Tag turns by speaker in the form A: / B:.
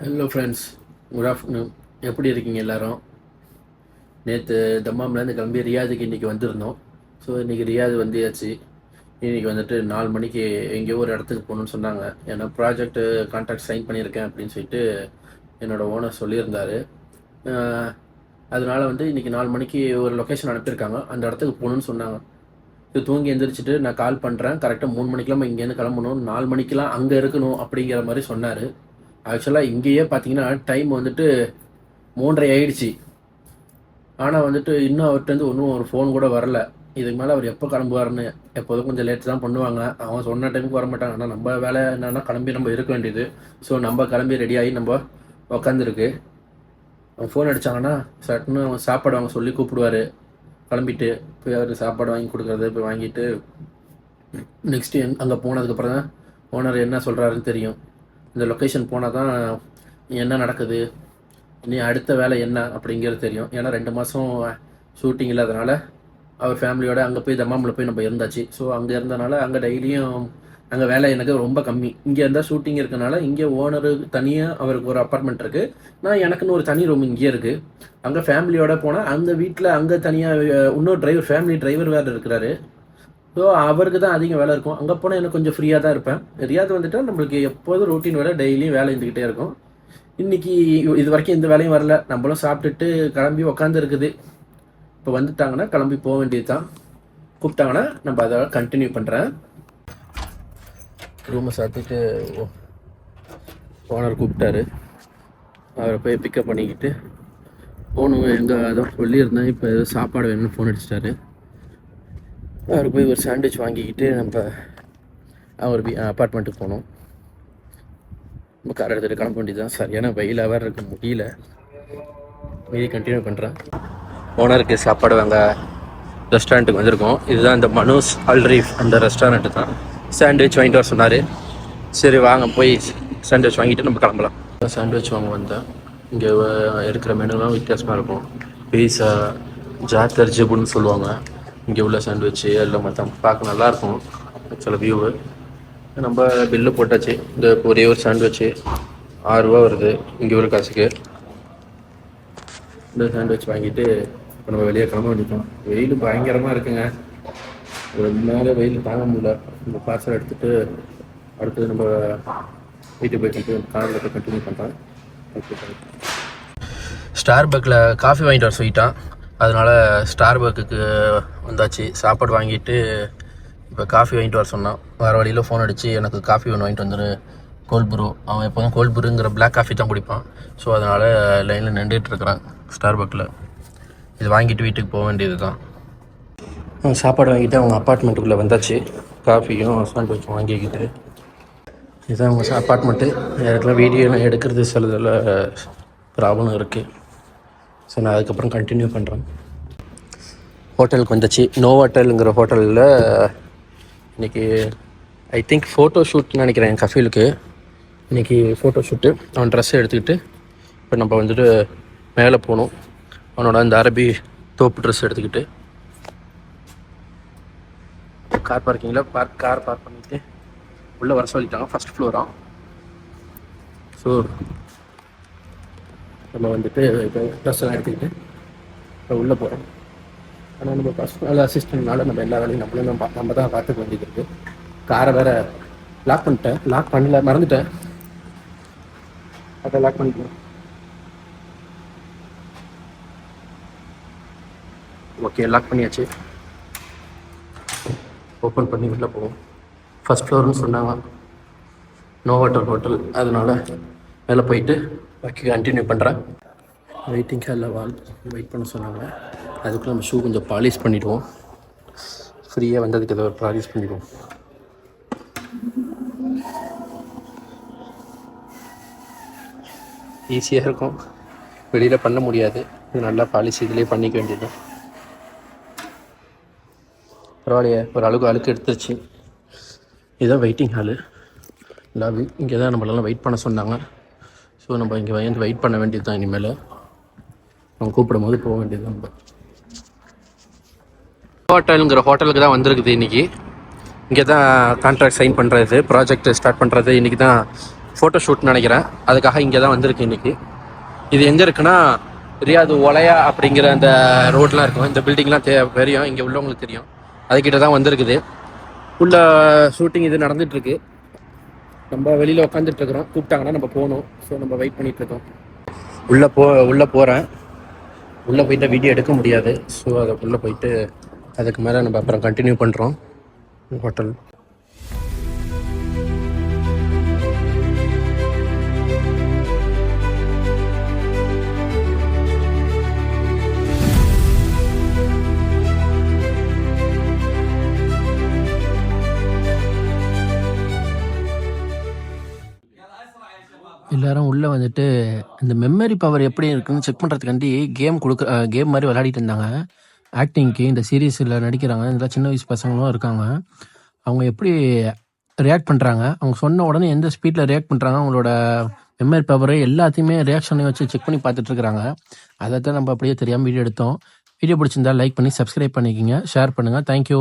A: Hello friends good afternoon எப்படி இருக்கீங்க எல்லாரும்? நேற்று தம்மாம்லேருந்து கிளம்பி ரியாதுக்கு இன்றைக்கி வந்திருந்தோம். ஸோ இன்றைக்கி ரியாது வந்தியாச்சு. இன்றைக்கி வந்துட்டு நாலு மணிக்கு எங்கேயோ ஒரு இடத்துக்கு போகணுன்னு சொன்னாங்க. ஏன்னா ப்ராஜெக்ட்டு கான்ட்ராக்ட் சைன் பண்ணியிருக்கேன் அப்படின்னு சொல்லிட்டு என்னோடய ஓனர் சொல்லியிருந்தார். அதனால் வந்து இன்றைக்கி நாலு மணிக்கு ஒரு லொக்கேஷன் அனுப்பியிருக்காங்க அந்த இடத்துக்கு போகணுன்னு சொன்னாங்க. இது தூங்கி எந்திரிச்சிட்டு நான் கால் பண்ணுறேன் கரெக்டாக மூணு மணிக்கெல்லாம் இங்கேருந்து கிளம்பணும். நாலு மணிக்கெலாம் அங்கே இருக்கணும் அப்படிங்கிற மாதிரி சொன்னார். ஆக்சுவலாக இங்கேயே பார்த்தீங்கன்னா டைம் வந்துட்டு மூன்றரை ஆயிடுச்சு. ஆனால் வந்துட்டு இன்னும் அவர்கிட்டருந்து ஒன்றும் ஒரு ஃபோன் கூட வரல. இதுக்கு மேலே அவர் எப்போ கிளம்புவாருன்னு எப்போதும் கொஞ்சம் லேட் தான் பண்ணுவாங்க. அவங்க சொன்ன டைமுக்கு வர மாட்டாங்க. ஆனால் நம்ம வேலை என்னன்னா கிளம்பி நம்ம இருக்க வேண்டியது. ஸோ நம்ம கிளம்பி ரெடி ஆகி நம்ம உக்காந்துருக்கு. அவங்க ஃபோன் அடித்தாங்கன்னா சட்டுன்னு அவங்க சாப்பாடு வாங்க சொல்லி கூப்பிடுவாரு. கிளம்பிட்டு போய் அவர் சாப்பாடு வாங்கி கொடுக்குறது போய் வாங்கிட்டு நெக்ஸ்ட்டு அங்கே போனதுக்கப்புறம் தான் ஓனர் என்ன சொல்கிறாருன்னு தெரியும். இந்த லொக்கேஷன் போனால் தான் என்ன நடக்குது? நீ அடுத்த வேலை என்ன அப்படிங்கிறது தெரியும். ஏன்னா ரெண்டு மாதம் ஷூட்டிங் இல்லாதனால அவர் ஃபேமிலியோட அங்கே போய் தம்மாமில் போய் நம்ம இருந்தாச்சு. ஸோ அங்கே இருந்தனால அங்கே டெய்லியும் அங்கே வேலை எனக்கு ரொம்ப கம்மி. இங்கே இருந்தால் ஷூட்டிங் இருக்கனால இங்கே ஓனரு தனியாக அவருக்கு ஒரு அப்பார்ட்மெண்ட் இருக்குது நான் எனக்குன்னு ஒரு தனி ரூம் இங்கேயே இருக்குது அங்கே ஃபேமிலியோட போனால் அந்த வீட்டில் அங்கே தனியாக இன்னொரு டிரைவர் ஃபேமிலி டிரைவர் வேறு இருக்கிறாரு. ஸோ அவருக்கு தான் அதிகம் வேலை இருக்கும். அங்கே போனால் எனக்கு கொஞ்சம் ஃப்ரீயாக தான் இருப்பேன். ரியாத் வந்துட்டால் நம்மளுக்கு எப்போதும் ரொட்டீன் வேலை டெய்லியும் வேலை இருந்துக்கிட்டே இருக்கும். இன்னைக்கு இது வரைக்கும் எந்த வேலையும் வரல. நம்மளும் சாப்பிட்டுட்டு கிளம்பி உக்காந்துருக்குது இப்போ வந்துட்டாங்கன்னா கிளம்பி போக வேண்டியது தான் கூப்பிட்டாங்கன்னா நம்ம அதை கண்டினியூ பண்ணுறேன் ரூமை சாத்திட்டு ஓனர் கூப்பிட்டாரு. அவரை போய் பிக்கப் பண்ணிக்கிட்டு போகணும் எங்கே அதான் சொல்லியிருந்தேன். இப்போ சாப்பாடு வேணும்னு ஃபோன் அடிச்சிட்டாரு. அவர் போய் ஒரு சாண்ட்விச் வாங்கிக்கிட்டு நம்ம அவர் அப்பார்ட்மெண்ட்டுக்கு போனோம். நம்ம கார் எடுத்துகிட்டு கிளம்ப வேண்டியது தான் சரியான வெயிலாக வேறு இருக்க முடியல. மீதி கண்டினியூ பண்ணுறேன் ஓனருக்கு சாப்பாடு வாங்க ரெஸ்டாரண்ட்டுக்கு வந்திருக்கோம். இதுதான் இந்த மனோஸ் அல்ரீஃப் அந்த ரெஸ்டாரண்ட்டு தான். சாண்ட்விச் வாங்கிட்டு வர சொன்னார். சரி வாங்க போய் சாண்ட்விச் வாங்கிட்டு நம்ம கிளம்பலாம். சாண்ட்விச் வாங்க வந்தேன். இங்கே இருக்கிற மெனுலாம் வித்தியாசமாக இருக்கும். பீஸா ஜாத்தர் ஜிபுன்னு சொல்லுவாங்க. இங்கே உள்ள சாண்ட்விச் எல்லாம் மற்ற பார்க்க நல்லாயிருக்கும் சில வியூவு நம்ம பில்லு போட்டாச்சு. இந்த ஒரே ஒரு சாண்ட்விச்சு ஆறுரூவா வருது. இங்கே ஒரு காசுக்கு. இந்த சாண்ட்விச் வாங்கிட்டு இப்போ நம்ம வெளியே கிளம்ப வேண்டியோம் வெயில் பயங்கரமாக இருக்குங்க. ஒரு மேலே வெயில் தாங்க முடியல. இந்த பார்சல் எடுத்துகிட்டு அடுத்தது நம்ம வீட்டுக்கு போய் கண்டினியூ காரில் கண்டினியூ பண்ணுறேன் ஸ்டார் பக்கில் காஃபி வாங்கிட்டு வர சொல்லிட்டான். அதனால் ஸ்டார்பர்க்குக்கு வந்தாச்சு. சாப்பாடு வாங்கிட்டு இப்போ காஃபி வாங்கிட்டு வர சொன்னான். வர வழியில் ஃபோன் அடித்து எனக்கு காஃபி ஒன்று வாங்கிட்டு வந்துரு. கோல்ட் ப்ரூ அவன் எப்போதும் கோல்ட் ப்ரூங்கிற பிளாக் காஃபி தான் குடிப்பான். ஸோ அதனால் லைனில் நின்றுட்டு இருக்கிறான் ஸ்டார்பக்கில் இது வாங்கிட்டு வீட்டுக்கு போக வேண்டியது தான் அவன் சாப்பாடு வாங்கிட்டு அவங்க அப்பார்ட்மெண்ட்டுக்குள்ளே வந்தாச்சு. காஃபியும் சாண்ட்விச்சும் வாங்கிக்கிட்டு. இதுதான் அவங்க அப்பார்ட்மெண்ட்டு இடத்துல வீடியோ எடுக்கிறது சிலதில் ப்ராப்ளம் இருக்குது ஸோ நான் அதுக்கப்புறம் கண்டினியூ பண்ணுறேன் ஹோட்டலுக்கு வந்துச்சு நோ ஹோட்டலுங்கிற ஹோட்டலில் இன்னைக்கு ஐ திங்க் ஃபோட்டோ ஷூட்னு நினைக்கிறேன் என் கஃபீலுக்கு. இன்னைக்கு ஃபோட்டோ ஷூட்டு அவன் ட்ரெஸ் எடுத்துக்கிட்டு இப்போ நம்ம வந்துட்டு மேலே போகணும். அவனோட அந்த அரபி தோப்பு ட்ரெஸ் எடுத்துக்கிட்டு. கார் பார்க்கிங்கில் பார்க் கார் பார்க் பண்ணிட்டு உள்ளே வர சொல்லிட்டாங்க. ஃபஸ்ட் ஃப்ளோராக ஸோ நம்ம வந்துட்டு இப்போ ட்ரெஸ் எல்லாம் எடுத்துக்கிட்டு இப்போ உள்ளே போகிறோம் ஆனால் நம்ம பர்சனல் அசிஸ்டன்ட்னால நம்ம எல்லா வேலையும் நம்மளும் நம்ம நம்ம தான் பார்த்துக்க வேண்டியது இருக்குது காரை வேற லாக் பண்ணிட்டேன். லாக் பண்ணல மறந்துட்டேன். அதை லாக் பண்ணிக்கலாம். ஓகே லாக் பண்ணியாச்சு. ஓப்பன் பண்ணி உள்ளே போவோம். ஃபஸ்ட் ஃப்ளோர்னு சொன்னாங்க. நோ ஹோட்டல் ஹோட்டல் அதனால மேலே போயிட்டு பாக்கி கண்டினியூ பண்ணுறேன் வெயிட்டிங் ஹாலில் வால் வெயிட் பண்ண சொன்னாங்க. அதுக்குள்ளே நம்ம ஷூ கொஞ்சம் பாலிஷ் பண்ணிவிடுவோம் ஃப்ரீயாக வந்ததுக்கு ஏதோ பாலிஷ் பண்ணிடுவோம். ஈஸியாக இருக்கும். வெளியில் பண்ண முடியாது. இது நல்லா பாலிஷ் இதிலே பண்ணிக்க வேண்டியது பரவாயில்லையே ஒரு அளவுக்கு அழுக்கு எடுத்துருச்சு. இதுதான் வெயிட்டிங் ஹாலு எல்லா இங்கே தான் நம்மளெல்லாம் வெயிட் பண்ண சொன்னாங்க. ஸோ நம்ம இங்கே வந்து வெயிட் பண்ண வேண்டியது தான் இனிமேல். அவங்க கூப்பிடும் போது போக வேண்டியது தான் நம்ம. ஹோட்டலுங்கிற ஹோட்டலுக்கு தான் வந்திருக்குது இன்றைக்கி இங்கே தான் கான்ட்ராக்ட் சைன் பண்ணுறது ப்ராஜெக்ட் ஸ்டார்ட் பண்ணுறது இன்றைக்கி தான் ஃபோட்டோ ஷூட்னு நினைக்கிறேன். அதுக்காக இங்கே தான் வந்திருக்கு இன்றைக்கி இது எங்கே இருக்குன்னா ரியாது ஒலையா அப்படிங்கிற அந்த ரோட்லாம் இருக்கும். இந்த பில்டிங்லாம் தே தெரியும். இங்கே உள்ளவங்களுக்கு தெரியும். அதுக்கிட்ட தான் வந்திருக்குது. உள்ள ஷூட்டிங் இது நடந்துட்டு நம்ம வெளியில் உட்காந்துட்டு இருக்கிறோம். கூப்பிட்டாங்கன்னா நம்ம போகணும். ஸோ நம்ம வெயிட் பண்ணிட்டு இருக்கோம். உள்ளே போ உள்ளே போகிறேன் உள்ளே போயிட்டு வீடியோ எடுக்க முடியாது. ஸோ அதை உள்ளே போயிட்டு அதுக்கு மேலே நம்ம அப்புறம் கண்டினியூ பண்ணுறோம் ஹோட்டல் உள்ளே வந்துட்டு இந்த மெமரி பவர் எப்படி இருக்குன்னு செக் பண்ணுறதுக்காண்டி கேம் கொடுக்க கேம் மாதிரி விளையாடிட்டு இருந்தாங்க. ஆக்டிங்க்கு இந்த சீரீஸில் நடிக்கிறாங்க. இதெல்லாம் சின்ன வயசு பசங்களும் இருக்காங்க. அவங்க எப்படி ரியாக்ட் பண்ணுறாங்க அவங்க சொன்ன உடனே எந்த ஸ்பீடில் ரியாக்ட் பண்ணுறாங்க அவங்களோட மெமரி பவர் எல்லாத்தையுமே ரியாக்ஷனையும் வச்சு செக் பண்ணி பார்த்துட்ருக்குறாங்க அதை தான் நம்ம அப்படியே தெரியாமல் வீடியோ எடுத்தோம். வீடியோ பிடிச்சிருந்தா லைக் பண்ணி சப்ஸ்கிரைப் பண்ணிக்கோங்க. ஷேர் பண்ணுங்கள் தேங்க்யூ